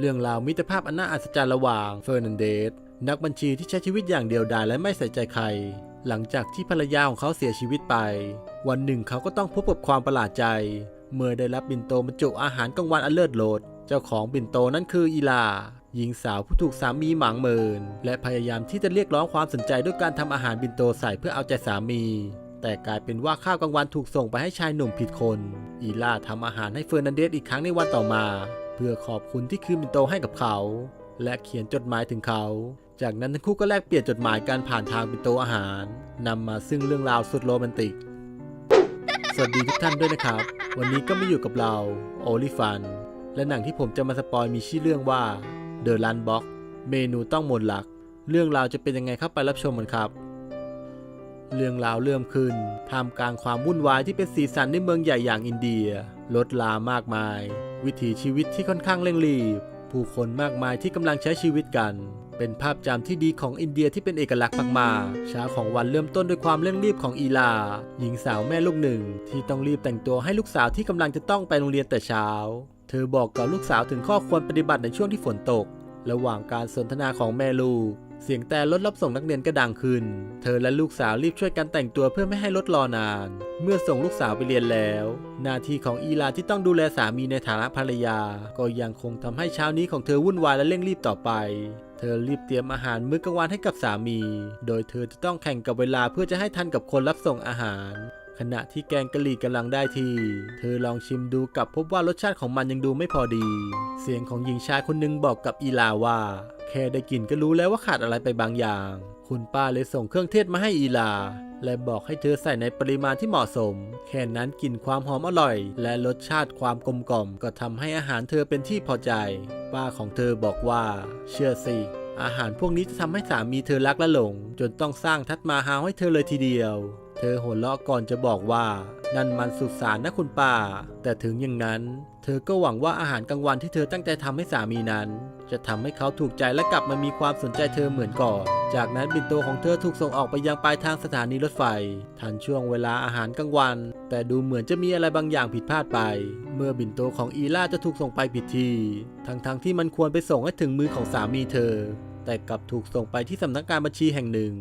เรื่องราวมิตรภาพอันน่าอัศจรรย์ระหว่างเฟอร์นันเดสนักบัญชีที่ใช้ชีวิตอย่างเดียวดายและไม่ใส่ใจใคร หลังจากที่ภรรยาของเขาเสียชีวิตไป วันหนึ่งเขาก็ต้องพบกับความประหลาดใจ เมื่อได้รับบินโตบรรจุอาหารกลางวันอันเลิศโลดเจ้าของบินโตนั้นคืออีลา หญิงสาวผู้ถูกสามีหมางเมิน และพยายามที่จะเรียกร้องความสนใจด้วยการทำอาหารบินโตใส่เพื่อเอาใจสามี แต่กลายเป็นว่าข้าวกลางวันถูกส่งไปให้ชายหนุ่มผิดคน อีลาทำอาหารให้เฟอร์นันเดสอีกครั้งในวันต่อมา พื่อขอบคุณที่คืนบินโตให้กับเขา และเขียนจดหมายถึงเขา จากนั้นทั้งคู่ก็แลกเปลี่ยนจดหมายการผ่านทางบินโตอาหารนำมาซึ่งเรื่องราวสุดโรแมนติก สวัสดีทุกท่านด้วยนะครับ วันนี้ก็มาอยู่กับเราโอลิฟันและหนังที่ผมจะมาสปอยมีชื่อเรื่องว่า The Run Box เมนูต้องมนหลัก เรื่องราวจะเป็นยังไงครับไปรับชมกันครับ เรื่องราวเริ่มขึ้นท่ามกลางความวุ่นวายที่เป็นสีสันในเมืองใหญ่อย่างอินเดีย รถลามากมาย วิถีชีวิตที่ค่อนข้างเร่งรีบ ผู้คนมากมายที่กำลังใช้ชีวิตกัน เป็นภาพจำที่ดีของอินเดียที่เป็นเอกลักษณ์มากๆเช้าของวันเริ่มต้นด้วยความเร่งรีบของอีลา หญิงสาวแม่ลูกหนึ่ง ที่ต้องรีบแต่งตัวให้ลูกสาวที่กำลังจะต้องไปโรงเรียนแต่เช้า เธอบอกกับลูกสาวถึงข้อควรปฏิบัติในช่วงที่ฝนตก ระหว่างการสนทนาของแม่ลูก เสียงแต่รถรับส่งนักเรียนก็ดังขึ้น เธอและลูกสาวรีบช่วยกันแต่งตัวเพื่อไม่ให้รถรอนาน เมื่อส่งลูกสาวไปเรียนแล้ว หน้าที่ของอีลาที่ต้องดูแลสามีในฐานะภรรยา ก็ยังคงทำให้เช้านี้ของเธอวุ่นวายและเร่งรีบต่อไป เธอรีบเตรียมอาหารมื้อกลางวันให้กับสามี โดยเธอจะต้องแข่งกับเวลาเพื่อจะให้ทันกับคนรับส่งอาหารขณะที่แกงกะหรี่กำลังได้ที่เธอลองชิมดูกับพบว่ารสชาติของมันยังดูไม่พอดี เสียงของหญิงชายคนหนึงบอกกับอีลาว่า แค่ได้กลิ่นก็รู้แล้วว่าขาดอะไรไปบางอย่าง คุณป้าเลยส่งเครื่องเทศมาให้อีลา และบอกให้เธอใส่ในปริมาณที่เหมาะสม แค่นั้นกลิ่นความหอมอร่อย และรสชาติความกลมกล่อม ก็ทำให้อาหารเธอเป็นที่พอใจ ป้าของเธอบอกว่า เชื่อสิอาหารพวกนี้จะทำให้สามีเธอรักและหลง จนต้องสร้างทัดมาฮาวให้เธอเลยทีเดียว เธอหัวเราะก่อนจะบอกว่า นั่นมันสุดสารนะคุณป้า แต่ถึงอย่างนั้น เธอก็หวังว่าอาหารกลางวันที่เธอตั้งใจทำให้สามีนั้น จะทำให้เขาถูกใจและกลับมามีความสนใจเธอเหมือนก่อน จากนั้นบินโตของเธอถูกส่งออกไปยังปลายทางสถานีรถไฟ ทันช่วงเวลาอาหารกลางวัน แต่ดูเหมือนจะมีอะไรบางอย่างผิดพลาดไป เมื่อบินโตของอีล่าจะถูกส่งไปผิดที่ ทั้งๆที่มันควรไปส่งให้ถึงมือของสามีเธอแต่กลับถูกส่งไปที่สำนักงานบัญชีแห่งหนึ่ง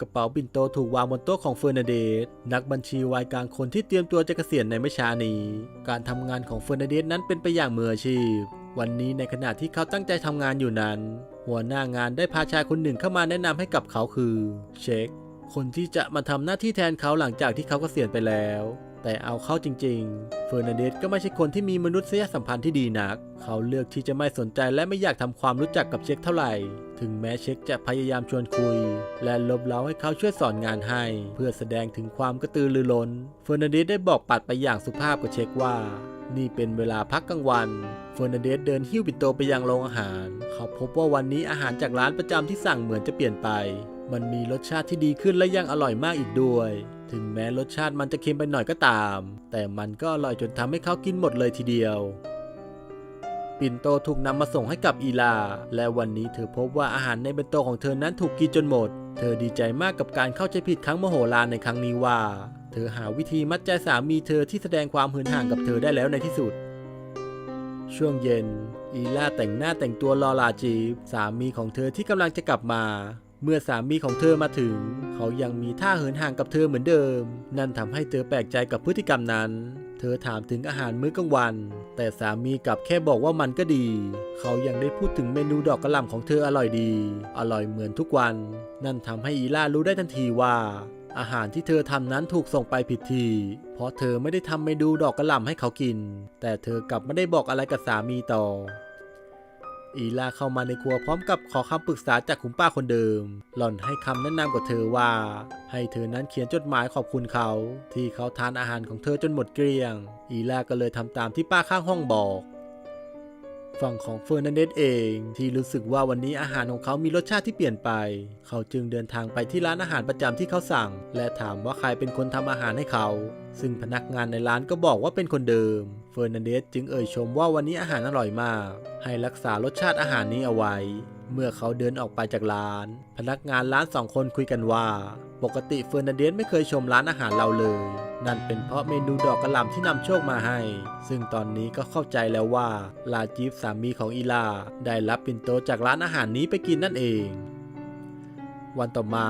กระเป๋าบินโตถูกวางบนโต๊ะของเฟอร์นาเดสนักบัญชีวัยกลางคนที่เตรียมตัวจะเกษียณในไม่ช้านี้ การทำงานของเฟอร์นาเดสนั้นเป็นไปอย่างมืออาชีพ วันนี้ในขณะที่เขาตั้งใจทำงานอยู่นั้น หัวหน้างานได้พาชายคนหนึ่งเข้ามาแนะนำให้กับเขาคือ เช็ค คนที่จะมาทำหน้าที่แทนเขาหลังจากที่เขาเกษียณไปแล้ว แต่เอาเข้าจริง ๆ เฟอร์นันเดสก็ไม่ใช่คนที่มีมนุษยสัมพันธ์ที่ดีนัก เขาเลือกที่จะไม่สนใจและไม่อยากทำความรู้จักกับเช็คเท่าไหร่ ถึงแม้เช็คจะพยายามชวนคุย และลบเล้าให้เขาช่วยสอนงานให้ เพื่อแสดงถึงความกระตือรือร้น เฟอร์นันเดสได้บอกปัดไปอย่างสุภาพกับเช็คว่า นี่เป็นเวลาพักกลางวันเฟอร์นันเดสเดินหิ้วปิ่นโตไปยังโรงอาหาร เขาพบว่าวันนี้อาหารจากร้านประจำที่สั่งเหมือนจะเปลี่ยนไป มันมีรสชาติที่ดีขึ้นและยังอร่อยมากอีกด้วย ถึงแม้รสชาติมันจะเค็มไปหน่อยก็ตาม แต่มันก็อร่อยจนทำให้เขากินหมดเลยทีเดียว ปิ่นโตถูกนำมาส่งให้กับอีลา และวันนี้เธอพบว่าอาหารในเบนโตของเธอนั้นถูกกินจนหมด เธอดีใจมากกับการเข้าใจผิดครั้งมโหฬารในครั้งนี้ว่า เธอหาวิธีมัดใจสามีเธอที่แสดงความหืนห่างกับเธอได้แล้วในที่สุด ช่วงเย็น อีลาแต่งหน้าแต่งตัวรอลาจีบสามีของเธอที่กำลังจะกลับมา เมื่อสามีของเธอมาถึง เขายังมีท่าเหินห่างกับเธอเหมือนเดิม นั่นทำให้เธอแปลกใจกับพฤติกรรมนั้น เธอถามถึงอาหารมื้อกลางวัน แต่สามีกลับแค่บอกว่ามันก็ดี เขายังได้พูดถึงเมนูดอกกระหล่ำของเธออร่อยดี อร่อยเหมือนทุกวัน นั่นทำให้อีล่ารู้ได้ทันทีว่า อาหารที่เธอทำนั้นถูกส่งไปผิดที่เพราะเธอไม่ได้ทำเมนูดอกกระหล่ำให้เขากิน แต่เธอกลับไม่ได้บอกอะไรกับสามีต่อ อีลาเข้ามาในครัวพร้อมกับขอคำปรึกษาจากคุณป้าคนเดิม หล่อนให้คำแนะนำกับเธอว่า ให้เธอนั้นเขียนจดหมายขอบคุณเขา ที่เขาทานอาหารของเธอจนหมดเกลี้ยง อีลาก็เลยทำตามที่ป้าข้างห้องบอกฝั่งของเฟอร์นันเดสเองที่รู้สึกว่าวันนี้อาหารของเขามีรสชาติที่เปลี่ยนไป เขาจึงเดินทางไปที่ร้านอาหารประจำที่เขาสั่ง และถามว่าใครเป็นคนทำอาหารให้เขา ซึ่งพนักงานในร้านก็บอกว่าเป็นคนเดิม ฟอร์นันเดสจึงเอ่ยชมว่าวันนี้อาหารอร่อยมาก ให้รักษารสชาติอาหารนี้เอาไว้ เมื่อเขาเดินออกไปจากร้าน พนักงานร้านสองคนคุยกันว่า ปกติเฟอร์นันเดสไม่เคยชมร้านอาหารเราเลย นั่นเป็นเพราะเมนูดอกกระหล่ำที่นำโชคมาให้ ซึ่งตอนนี้ก็เข้าใจแล้วว่าลาจีฟสามีของอีลา ได้รับปินโตจากร้านอาหารนี้ไปกินนั่นเอง วันต่อมา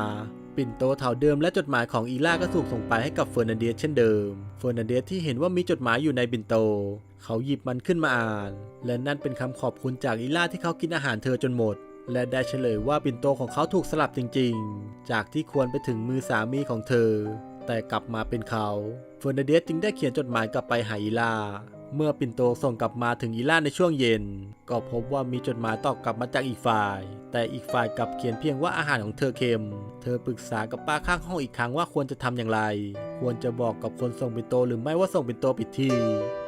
ปิ่นโตเท่าเดิมและจดหมายของอีล่าก็ถูกส่งไปให้กับเฟอร์นันเดสเช่นเดิม เฟอร์นันเดสที่เห็นว่ามีจดหมายอยู่ในปิ่นโต เขาหยิบมันขึ้นมาอ่าน และนั่นเป็นคำขอบคุณจากอีล่าที่เขากินอาหารเธอจนหมด และได้เฉลยว่าปิ่นโตของเขาถูกสลับจริง ๆ จากที่ควรไปถึงมือสามีของเธอ แต่กลับมาเป็นเขา เฟอร์นันเดสจึงได้เขียนจดหมายกลับไปหาอีล่า เมื่อปิ่นโตส่งกลับมาถึงอีล่าในช่วงเย็น ก็พบว่ามีจดหมายตอบกลับมาจากอีกฝ่าย แต่อีกฝ่ายกลับเขียนเพียงว่าอาหารของเธอเค็ม เธอปรึกษากับป้าข้างห้องอีกครั้งว่าควรจะทำอย่างไร ควรจะบอกกับคนส่งปิ่นโตหรือไม่ว่าส่งปิ่นโตผิดที่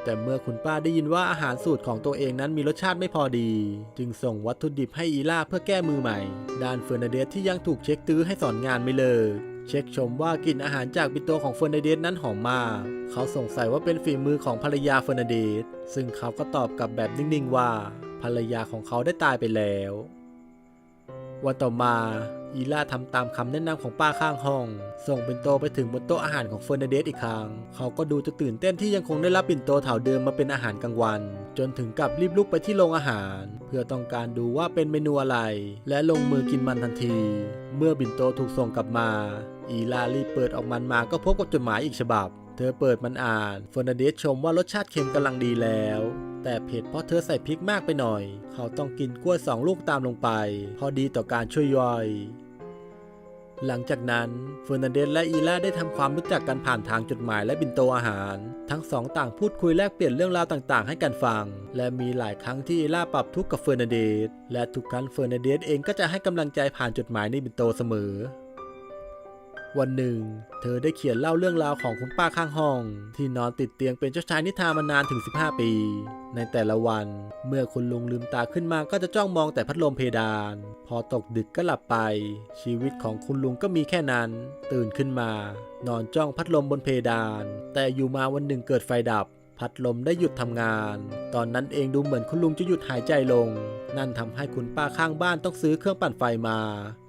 แต่เมื่อคุณป้าได้ยินว่าอาหารสูตรของตัวเองนั้นมีรสชาติไม่พอดี จึงส่งวัตถุดิบให้อีล่าเพื่อแก้มือใหม่ ด้านเฟอร์นาเดสที่ยังถูกเช็คตื้อให้สอนงานไม่เลิก เช็คชมว่ากลิ่นอาหารจากปิโตของเฟอร์นาเดสนั้นหอมมาก เขาสงสัยว่าเป็นฝีมือของภรรยาเฟอร์นาเดส ซึ่งเขาก็ตอบกลับแบบนิ่งๆว่า ภรรยาของเขาได้ตายไปแล้ว วันต่อมา อีล่าทำตามคำแนะนำของป้าข้างห้อง ส่งปินโตไปถึงบนโต๊ะอาหารของเฟอร์นาเดสอีกครั้ง เขาก็ดูจะตื่นเต้นที่ยังคงได้รับปินโตเถาเดิมมาเป็นอาหารกลางวัน จนถึงกับรีบลุกไปที่โรงอาหาร เพื่อต้องการดูว่าเป็นเมนูอะไร และลงมือกินมันทันที เมื่อปิ่นโตถูกส่งกลับมา อีลารีเปิดออกมันมาก็พบกับจดหมายอีกฉบับ เธอเปิดมันอ่านเฟอร์นันเดสชมว่ารสชาติเค็มกำลังดีแล้ว แต่เผ็ดเพราะเธอใส่พริกมากไปหน่อย เขาต้องกินกล้วยสองลูกตามลงไป พอดีต่อการช่วยย่อยหลังจากนั้นเฟอร์นันเดสและอีล่าได้ทำความรู้จักกันผ่านทางจดหมายและบินโตอาหาร ทั้งสองต่างพูดคุยแลกเปลี่ยนเรื่องราวต่างๆ ให้กันฟัง และมีหลายครั้งที่อีล่าปรับทุกข์กับเฟอร์นันเดสและทุกครั้งเฟอร์นันเดสเองก็จะให้กำลังใจผ่านจดหมายในบินโตเสมอ วันหนึ่ง เธอได้เขียนเล่าเรื่องราวของคุณป้าข้างห้อง ที่นอนติดเตียงเป็นเจ้าชายนิทานมานานถึง 15 ปี ในแต่ละวัน เมื่อคุณลุงลืมตาขึ้นมาก็จะจ้องมองแต่พัดลมเพดาน พอตกดึกก็หลับไป ชีวิตของคุณลุงก็มีแค่นั้น ตื่นขึ้นมา นอนจ้องพัดลมบนเพดาน แต่อยู่มาวันหนึ่งเกิดไฟดับ พัดลมได้หยุดทำงาน ตอนนั้นเองดูเหมือนคุณลุงจะหยุดหายใจลง นั่นทำให้คุณป้าข้างบ้านต้องซื้อเครื่องปั่นไฟมา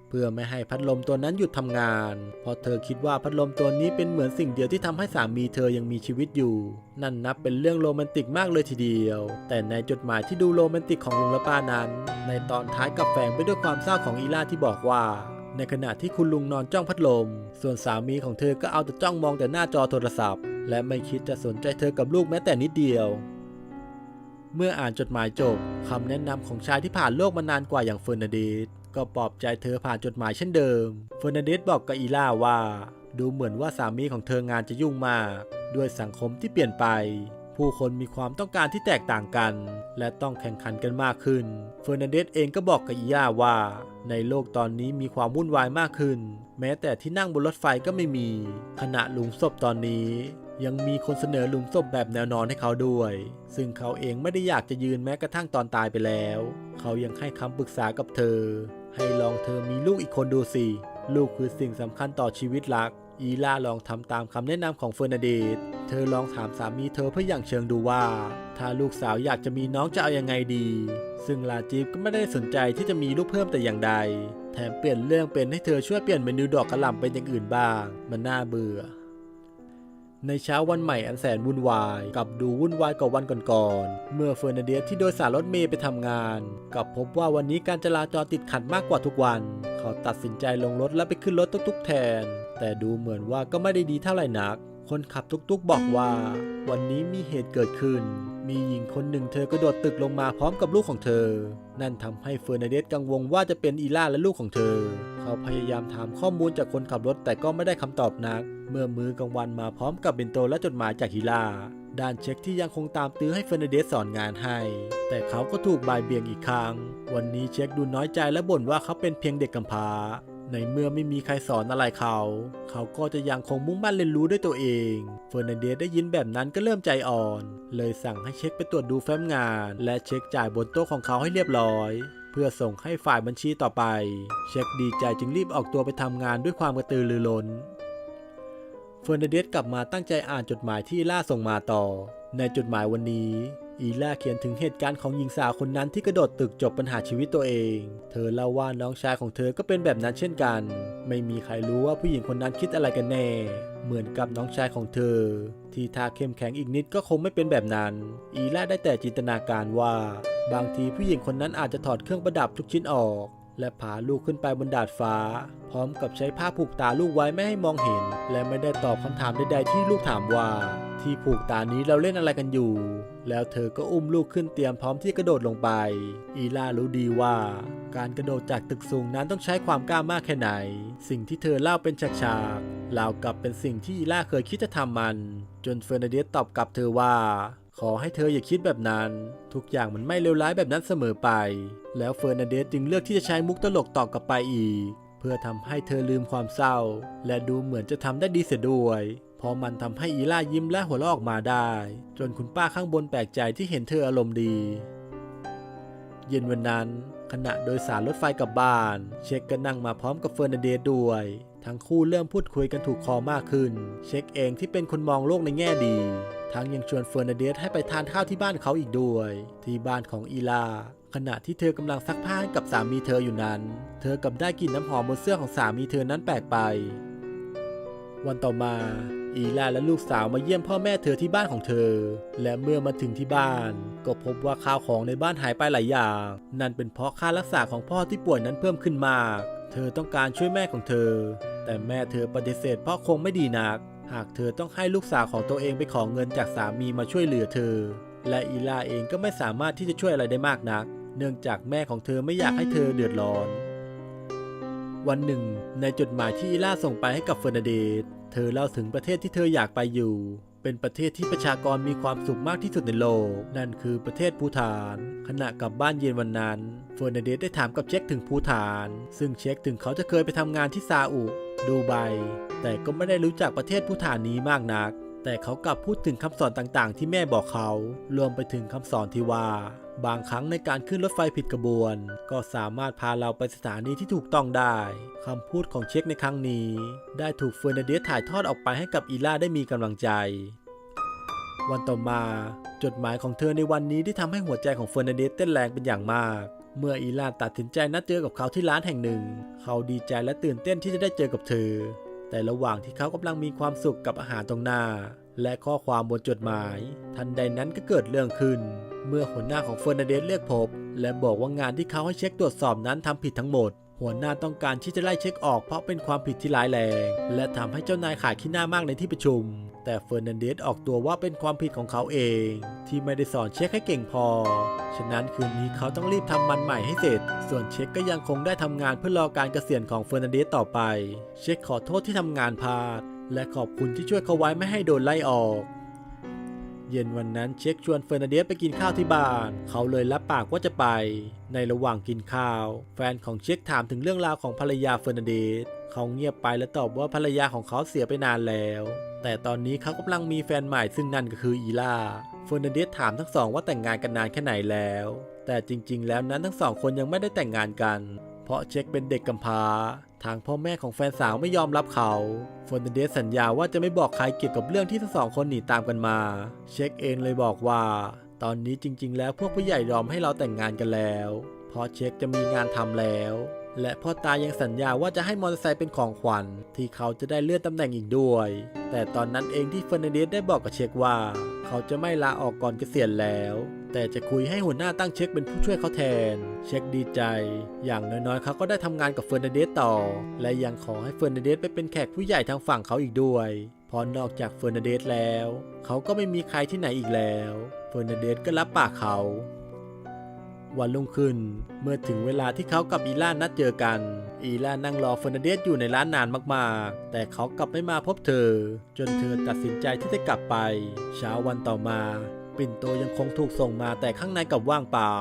เพื่อไม่ให้พัดลมตัวนั้นหยุดทำงาน เพราะเธอคิดว่าพัดลมตัวนี้เป็นเหมือนสิ่งเดียวที่ทำให้สามีเธอยังมีชีวิตอยู่ นั่นนับเป็นเรื่องโรแมนติกมากเลยทีเดียว แต่ในจดหมายที่ดูโรแมนติกของลุงและป้านั้น ในตอนท้ายกับแฝงไปด้วยความเศร้าของอีล่าที่บอกว่าในขณะที่คุณลุงนอนจ้องพัดลม ส่วนสามีของเธอก็เอาแต่จ้องมองแต่หน้าจอโทรศัพท์ และไม่คิดจะสนใจเธอกับลูกแม้แต่นิดเดียว เมื่ออ่านจดหมายจบคำแนะนำของชายที่ผ่านโลกมานานกว่าอย่างเฟอร์นาเดสก็ปลอบใจเธอผ่านจดหมายเช่นเดิม เฟอร์นาเดสบอกกับอีล่าว่า ดูเหมือนว่าสามีของเธองานจะยุ่งมาก ด้วยสังคมที่เปลี่ยนไป ผู้คนมีความต้องการที่แตกต่างกัน และต้องแข่งขันกันมากขึ้น เฟอร์นันเดสเองก็บอกกับอีย่าว่า ในโลกตอนนี้มีความวุ่นวายมากขึ้น แม้แต่ที่นั่งบนรถไฟก็ไม่มีขณะหลุมศพตอนนี้ ยังมีคนเสนอหลุมศพแบบแนวนอนให้เขาด้วย ซึ่งเขาเองไม่ได้อยากจะยืนแม้กระทั่งตอนตายไปแล้ว เขายังให้คำปรึกษากับเธอ ให้ลองเธอมีลูกอีกคนดูสิ ลูกคือสิ่งสำคัญต่อชีวิตรัก อีล่าลองทำตามคำแนะนำของเฟอร์นาเดสเธอลองถามสามีเธอเพื่ออย่างเชิงดูว่า ถ้าลูกสาวอยากจะมีน้องจะเอายังไงดี ซึ่งลาจีฟก็ไม่ได้สนใจที่จะมีลูกเพิ่มแต่อย่างใด แถมเปลี่ยนเรื่องเป็นให้เธอช่วยเปลี่ยนเมนูดอกกระหล่ำเป็นอย่างอื่นบ้าง มันน่าเบื่อ ในเช้าวันใหม่อันแสนวุ่นวายกับดูวุ่นวายกว่าวันก่อนๆ เมื่อเฟอร์นาเดสที่โดยสารรถเมย์ไปทำงาน กับพบว่าวันนี้การจราจรติดขัดมากกว่าทุกวัน เขาตัดสินใจลงรถและไปขึ้นรถตุ๊กๆแทน แต่ดูเหมือนว่าก็ไม่ได้ดีเท่าไหร่นัก คนขับตุกๆบอกว่า วันนี้มีเหตุเกิดขึ้น มีหญิงคนหนึ่งเธอกระโดดตึกลงมาพร้อมกับลูกของเธอ นั่นทำให้เฟอร์นาเดสกังวลว่าจะเป็นอีล่าและลูกของเธอ เขาพยายามถามข้อมูลจากคนขับรถแต่ก็ไม่ได้คำตอบนัก เมื่อมือกลางวันมาพร้อมกับเบนโตและจดหมายจากฮิล่าด้านเช็คที่ยังคงตามตื้อให้เฟอร์นาเดสสอนงานให้ แต่เขาก็ถูกบ่ายเบี่ยงอีกครั้ง วันนี้เช็คดูน้อยใจและบ่นว่าเขาเป็นเพียงเด็กกำพร้า ในเมื่อไม่มีใครสอนอะไรเขา เขาก็จะยังคงมุ่งมั่นเรียนรู้ด้วยตัวเอง เฟอร์นันเดสได้ยินแบบนั้นก็เริ่มใจอ่อน เลยสั่งให้เช็คไปตรวจดูแฟ้มงาน และเช็คจ่ายบนโต๊ะของเขาให้เรียบร้อย เพื่อส่งให้ฝ่ายบัญชีต่อไป เช็คดีใจจึงรีบออกตัวไปทำงานด้วยความกระตือรือร้นเฟอร์นันเดสกลับมาตั้งใจอ่านจดหมายที่ล่าส่งมาต่อ ในจดหมายวันนี้ อีล่าเขียนถึงเหตุการณ์ของหญิงสาวคนนั้นที่กระโดดตึกจบปัญหาชีวิตตัวเอง เธอเล่าว่าน้องชายของเธอก็เป็นแบบนั้นเช่นกัน ไม่มีใครรู้ว่าผู้หญิงคนนั้นคิดอะไรกันแน่ เหมือนกับน้องชายของเธอ ที่ถ้าเข้มแข็งอีกนิดก็คงไม่เป็นแบบนั้น อีล่าได้แต่จินตนาการว่า บางทีผู้หญิงคนนั้นอาจจะถอดเครื่องประดับทุกชิ้นออก และพาลูกขึ้นไปบนดาดฟ้า พร้อมกับใช้ผ้าผูกตาลูกไว้ไม่ให้มองเห็น และไม่ได้ตอบคำถามใดๆที่ลูกถามว่า ที่ผูกตานี้เราเล่นอะไรกันอยู่ แล้วเธอก็อุ้มลูกขึ้นเตรียมพร้อมที่กระโดดลงไป อีล่ารู้ดีว่า การกระโดดจากตึกสูงนั้นต้องใช้ความกล้ามากแค่ไหน สิ่งที่เธอเล่าเป็นฉากๆราวกับเป็นสิ่งที่อีล่าเคยคิดจะทำมัน จนเฟอร์นาเดสตอบกลับเธอว่า ขอให้เธออย่าคิดแบบนั้น ทุกอย่างมันไม่เลวร้ายแบบนั้นเสมอไป แล้วเฟอร์นาเดสจึงเลือกที่จะใช้มุกตลกตอบกลับไปอีก เพื่อทำให้เธอลืมความเศร้า และดูเหมือนจะทำได้ดีเสียด้วย พราะมันทำให้อีล่ายิ้มและหัวเราะออกมาได้ จนคุณป้าข้างบนแปลกใจที่เห็นเธออารมณ์ดี เย็นวันนั้น ขณะโดยสารรถไฟกลับบ้าน เช็คก็นั่งมาพร้อมกับเฟอร์นันเดสด้วย ทั้งคู่เริ่มพูดคุยกันถูกคอมากขึ้น เช็คเองที่เป็นคนมองโลกในแง่ดี ทั้งยังชวนเฟอร์นันเดสให้ไปทานข้าวที่บ้านเขาอีกด้วย ที่บ้านของอีลาขณะที่เธอกำลังซักผ้าให้กับสามีเธออยู่นั้น เธอกลับได้กลิ่นน้ำหอมบนเสื้อของสามีเธอนั้นแปลกไป วันต่อมา อีลาและลูกสาวมาเยี่ยมพ่อแม่เธอที่บ้านของเธอ และเมื่อมาถึงที่บ้าน ก็พบว่าข้าวของในบ้านหายไปหลายอย่าง นั่นเป็นเพราะค่ารักษาของพ่อที่ป่วยนั้นเพิ่มขึ้นมาก เธอต้องการช่วยแม่ของเธอ แต่แม่เธอปฏิเสธเพราะคงไม่ดีนัก หากเธอต้องให้ลูกสาวของตัวเองไปขอเงินจากสามีมาช่วยเหลือเธอ และอีลาเองก็ไม่สามารถที่จะช่วยอะไรได้มากนัก เนื่องจากแม่ของเธอไม่อยากให้เธอเดือดร้อนวันหนึ่ง ในจดหมายที่อีล่าส่งไปให้กับเฟอร์นาเดส เธอเล่าถึงประเทศที่เธออยากไปอยู่ เป็นประเทศที่ประชากรมีความสุขมากที่สุดในโลก นั่นคือประเทศภูฐาน ขณะกลับบ้านเย็นวันนั้นเฟอร์นาเดสได้ถามกับเช็คถึงภูฐาน ซึ่งเช็คถึงเขาจะเคยไปทำงานที่ซาอุ ดูไบ แต่ก็ไม่ได้รู้จักประเทศภูฐานนี้มากนัก แต่เขากลับพูดถึงคำสอนต่างๆ ที่แม่บอกเขา รวมไปถึงคำสอนที่ว่า บางครั้งในการขึ้นรถไฟผิดกระบวน ก็สามารถพาเราไปสถานีที่ถูกต้องได้คำพูดของเช็คในครั้งนี้ ได้ถูกเฟอร์นันเดสถ่ายทอดออกไปให้กับอีล่าได้มีกำลังใจ วันต่อมา จดหมายของเธอในวันนี้ที่ทำให้หัวใจของเฟอร์นันเดสเต้นแรงเป็นอย่างมาก เมื่ออีล่าตัดสินใจนัดเจอกับเขาที่ร้านแห่งหนึ่ง เขาดีใจและตื่นเต้นที่จะได้เจอกับเธอ แต่ระหว่างที่เขากำลังมีความสุขกับอาหารตรงหน้า และข้อความบนจดหมาย ทันใดนั้นก็เกิดเรื่องขึ้น เมื่อหัวหน้าของเฟอร์นันเดสเรียกพบ และบอกว่างานที่เขาให้เช็คตรวจสอบนั้นทำผิดทั้งหมด หัวหน้าต้องการที่จะไล่เช็คออกเพราะเป็นความผิดที่ร้ายแรง และทำให้เจ้านายขาดขี้หน้ามากในที่ประชุม แต่เฟอร์นันเดสออกตัวว่าเป็นความผิดของเขาเอง ที่ไม่ได้สอนเช็คให้เก่งพอ ฉะนั้นคืนนี้เขาต้องรีบทำมันใหม่ให้เสร็จ ส่วนเช็คก็ยังคงได้ทำงานเพื่อรอการเกษียณของเฟอร์นันเดสต่อไป เช็คขอโทษที่ทำงานพลาด และขอบคุณที่ช่วยเขาไว้ไม่ให้โดนไล่ออกเย็นวันนั้นเช็คชวนเฟอร์นันเดสไปกินข้าวที่บ้าน เขาเลยรับปากว่าจะไป ในระหว่างกินข้าว แฟนของเช็คถามถึงเรื่องราวของภรรยาเฟอร์นันเดส เขาเงียบไปและตอบว่าภรรยาของเขาเสียไปนานแล้ว แต่ตอนนี้เขากำลังมีแฟนใหม่ซึ่งนั่นก็คืออีล่าเฟอร์นันเดสถามทั้งสองว่าแต่งงานกันนานแค่ไหนแล้ว แต่จริง ๆ แล้วนั้นทั้งสองคนยังไม่ได้แต่งงานกัน เพราะเช็คเป็นเด็กกำพร้า ทางพ่อแม่ของแฟนสาวไม่ยอมรับเขาเฟอร์นันเดสสัญญาว่าจะไม่บอกใครเกี่ยวกับเรื่องที่ทั้งสองคนหนีตามกันมา เช็คเองเลยบอกว่า ตอนนี้จริง ๆ แล้วพวกผู้ใหญ่ยอมให้เราแต่งงานกันแล้วเพราะเช็คจะมีงานทำแล้ว และพ่อตายังสัญญาว่าจะให้มอเตอร์ไซค์เป็นของขวัญที่เขาจะได้เลื่อนตำแหน่งอีกด้วย แต่ตอนนั้นเองที่เฟอร์นันเดสได้บอกกับเช็คว่า เขาจะไม่ลาออกก่อนเกษียณแล้ว แต่จะคุยให้หัวหน้าตั้งเช็คเป็นผู้ช่วยเขาแทน เช็คดีใจ อย่างน้อยๆเขาก็ได้ทำงานกับเฟอร์นันเดสต่อ และยังขอให้เฟอร์นันเดสไปเป็นแขกผู้ใหญ่ทางฝั่งเขาอีกด้วยพราะนอกจากเฟอร์นันเดสแล้ว เขาก็ไม่มีใครที่ไหนอีกแล้ว เฟอร์นันเดสก็รับปากเขา วันรุ่งขึ้น เมื่อถึงเวลาที่เขากับอีล่านัดเจอกัน อีล่านั่งรอเฟอร์นันเดสอยู่ในร้านนานมากๆ แต่เขากลับไม่มาพบเธอ จนเธอตัดสินใจที่จะกลับไป เช้าวันต่อมา ปิ่นโตยังคงถูกส่งมาแต่ข้างในกลับว่างเปล่า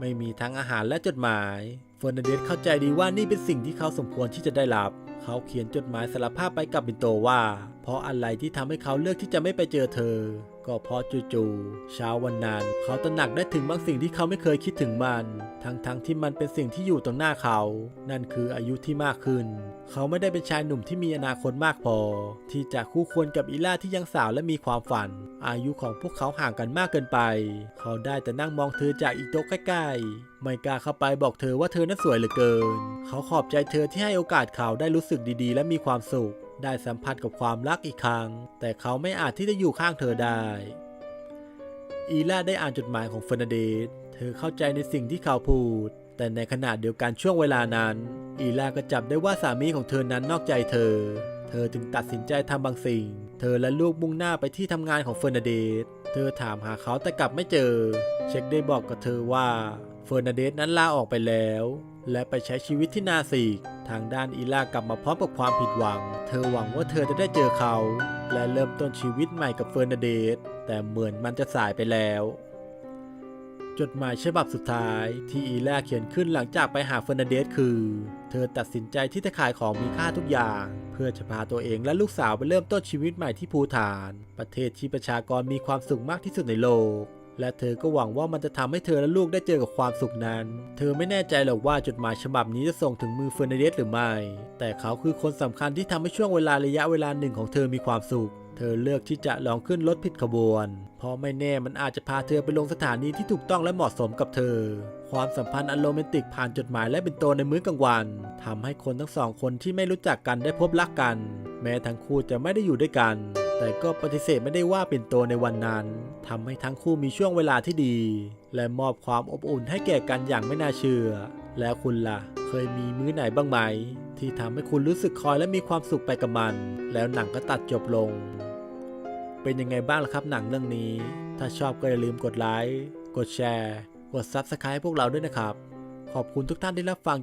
ไม่มีทั้งอาหารและจดหมายเฟอร์นันเดสเข้าใจดีว่านี่เป็นสิ่งที่เขาสมควรที่จะได้รับ เขาเขียนจดหมายสารภาพไปกับปิ่นโตว่า เพราะอะไรที่ทำให้เขาเลือกที่จะไม่ไปเจอเธอ ก็เพราะจู่ๆเช้าวันนั้น เขาตระหนักได้ถึงบางสิ่งที่เขาไม่เคยคิดถึงมัน ทั้งๆทที่มันเป็นสิ่งที่อยู่ตรงหน้าเขา นั่นคืออายุที่มากขึ้น เขาไม่ได้เป็นชายหนุ่มที่มีอนาคตมากพอ ที่จะคู่ควรกับอีล่าที่ยังสาวและมีความฝัน อายุของพวกเขาห่างกันมากเกินไป เขาได้แต่นั่งมองเธอจากอีกโต๊ะใกล้ๆไม่กล้าเข้าไปบอกเธอว่าเธอนั้นสวยเหลือเกิน เขาขอบใจเธอที่ให้โอกาสเขาได้รู้สึกดีๆ และมีความสุข ได้สัมผัสกับความรักอีกครั้ง แต่เขาไม่อาจที่จะอยู่ข้างเธอได้ อีล่าได้อ่านจดหมายของเฟอร์นาเดส เธอเข้าใจในสิ่งที่เขาพูด แต่ในขณะเดียวกันช่วงเวลานั้น อีล่าก็จับได้ว่าสามีของเธอนั้นนอกใจเธอ เธอจึงตัดสินใจทำบางสิ่ง เธอและลูกมุ่งหน้าไปที่ทำงานของเฟอร์นาเดส เธอถามหาเขาแต่กลับไม่เจอ เช็คได้บอกกับเธอว่าเฟอร์นาเดสนั้นลาออกไปแล้ว และไปใช้ชีวิตที่นาซีก ทางด้านอีล่ากลับมาพร้อมกับความผิดหวัง เธอหวังว่าเธอจะได้เจอเขา และเริ่มต้นชีวิตใหม่กับเฟอร์นาเดสแต่เหมือนมันจะสายไปแล้ว จดหมายฉบับสุดท้ายที่อีล่าเขียนขึ้นหลังจากไปหาเฟอร์นาเดสคือ เธอตัดสินใจที่จะขายของมีค่าทุกอย่าง เพื่อจะพาตัวเองและลูกสาวไปเริ่มต้นชีวิตใหม่ที่ภูฐาน ประเทศที่ประชากรมีความสุขมากที่สุดในโลก และเธอก็หวังว่ามันจะทำให้เธอและลูกได้เจอกับความสุขนั้น เธอไม่แน่ใจหรอกว่าจดหมายฉบับนี้จะส่งถึงมือเฟอร์นเดสหรือไม่ แต่เขาคือคนสำคัญที่ทำให้ช่วงเวลาระยะเวลาหนึ่งของเธอมีความสุข เธอเลือกที่จะลองขึ้นรถผิดขบวน เพราะไม่แน่มันอาจจะพาเธอไปลงสถานีที่ถูกต้องและเหมาะสมกับเธอ ความสัมพันธ์อันโรแมนติกผ่านจดหมายและเป็นตัวในมื้อกลางวันทำให้คนทั้งสองคนที่ไม่รู้จักกันได้พบรักกัน แม้ทั้งคู่จะไม่ได้อยู่ด้วยกัน แต่ก็ปฏิเสธไม่ได้ว่าเป็นตัวในวันนั้นทำให้ทั้งคู่มีช่วงเวลาที่ดี และมอบความอบอุ่นให้แก่กันอย่างไม่น่าเชื่อ แล้วคุณล่ะ เคยมีมื้อไหนบ้างไหม ที่ทำให้คุณรู้สึกคอยและมีความสุขไปกับมัน แล้วหนังก็ตัดจบลง เป็นยังไงบ้างล่ะครับหนังเรื่องนี้ ถ้าชอบก็อย่าลืมกดไลค์กดแชร์ กด Subscribe พวกเราด้วยนะครับ ขอบคุณทุกท่านที่รับฟัง